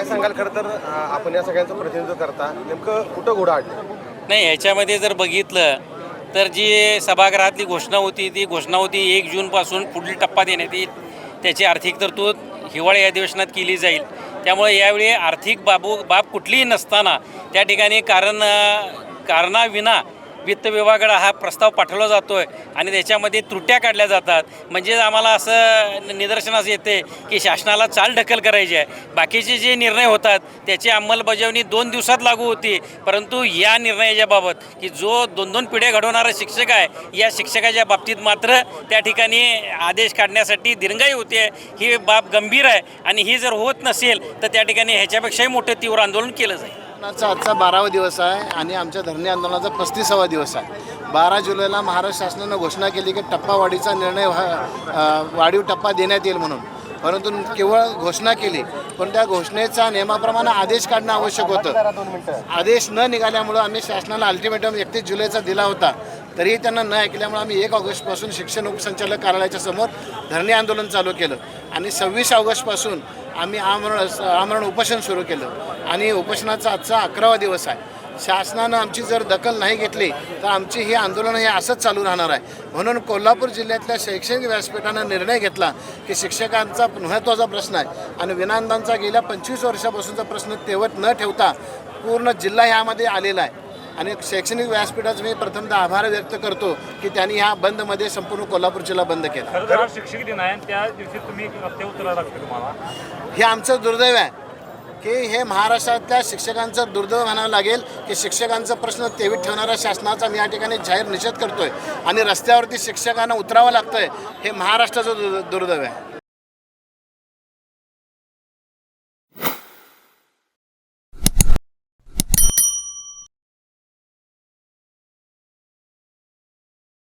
काय सांगाल खरं तर आपण या सगळ्यांचं प्रतिनिधित्व करता नेमकं कुठं घोडा नाही ह्याच्यामध्ये जर बघितलं तर जी सभागृहातली घोषणा होती ती घोषणा होती एक जूनपासून पुढील टप्पा देण्यात येईल. त्याची आर्थिक तरतूद हिवाळी अधिवेशनात केली जाईल. त्यामुळे यावेळी आर्थिक बाबू बाब कुठलीही नसताना त्या ठिकाणी कारण कारणाविना वित्त विभागाकडे हा प्रस्ताव पाठवला जातो आहे आणि त्याच्यामध्ये त्रुट्या काढल्या जातात. म्हणजे आम्हाला असं निदर्शनास येते की शासनाला चाल ढकल करायची आहे. बाकीचे जे निर्णय होतात त्याची अंमलबजावणी दोन दिवसात लागू होती. परंतु या निर्णयाच्या बाबत की जो दोन दोन पिढ्या घडवणारा शिक्षक आहे या शिक्षकाच्या बाबतीत मात्र त्या ठिकाणी आदेश काढण्यासाठी दीर्घाई होते. ही बाब गंभीर आहे आणि ही जर होत नसेल तर त्या ठिकाणी ह्याच्यापेक्षाही मोठं तीव्र आंदोलन केलं जाईल. आंदोलनाचा आजचा बारावा दिवस आहे आणि आमच्या धरणे आंदोलनाचा पस्तीसावा दिवस आहे. बारा जुलैला महाराष्ट्र शासनानं घोषणा केली की टप्पावाढीचा निर्णय व्हा- वाढीव टप्पा देण्यात येईल म्हणून. परंतु केवळ घोषणा केली पण त्या घोषणेचा नियमाप्रमाणे आदेश काढणं आवश्यक होतं. आदेश न निघाल्यामुळं आम्ही शासनाला अल्टिमेटम एकतीस जुलैचा दिला होता. तरीही त्यांना न ऐकल्यामुळे आम्ही एक ऑगस्टपासून शिक्षण उपसंचालक कार्यालयाच्या समोर धरणे आंदोलन चालू केलं. आणि सव्वीस ऑगस्टपासून आम्ही आमरण आमरण उपोषण सुरू केलं. आणि उपोषणाचा आजचा अकरावा दिवस आहे. शासनानं आमची जर दखल नाही घेतली तर आमची ही आंदोलन हे असंच चालू राहणार आहे. म्हणून कोल्हापूर जिल्ह्यातल्या शैक्षणिक व्यासपीठानं निर्णय घेतला की शिक्षकांचा महत्त्वाचा प्रश्न आहे. आणि विनांदांचा गेल्या पंचवीस वर्षापासूनचा प्रश्न तेवत न ठेवता पूर्ण जिल्हा ह्यामध्ये आलेला आहे. आणि शैक्षणिक व्यासपीठाचं मी प्रथमतः आभार व्यक्त करतो की त्यांनी ह्या बंदमध्ये संपूर्ण कोल्हापूर जिल्हा बंद केला. तर शिक्षक दिन आहे त्या दिवशी तुम्ही रस्त्यावर उतरावं लागतं तुम्हाला. हे आमचं दुर्दैव आहे की हे महाराष्ट्रातल्या शिक्षकांचं दुर्दैव म्हणावं लागेल की शिक्षकांचा प्रश्न तेवीत ठेवणाऱ्या शासनाचा मी या ठिकाणी जाहीर निषेध करतोय. आणि रस्त्यावरती शिक्षकांना उतरावं लागतंय हे महाराष्ट्राचं दुर् दुर्दैव आहे.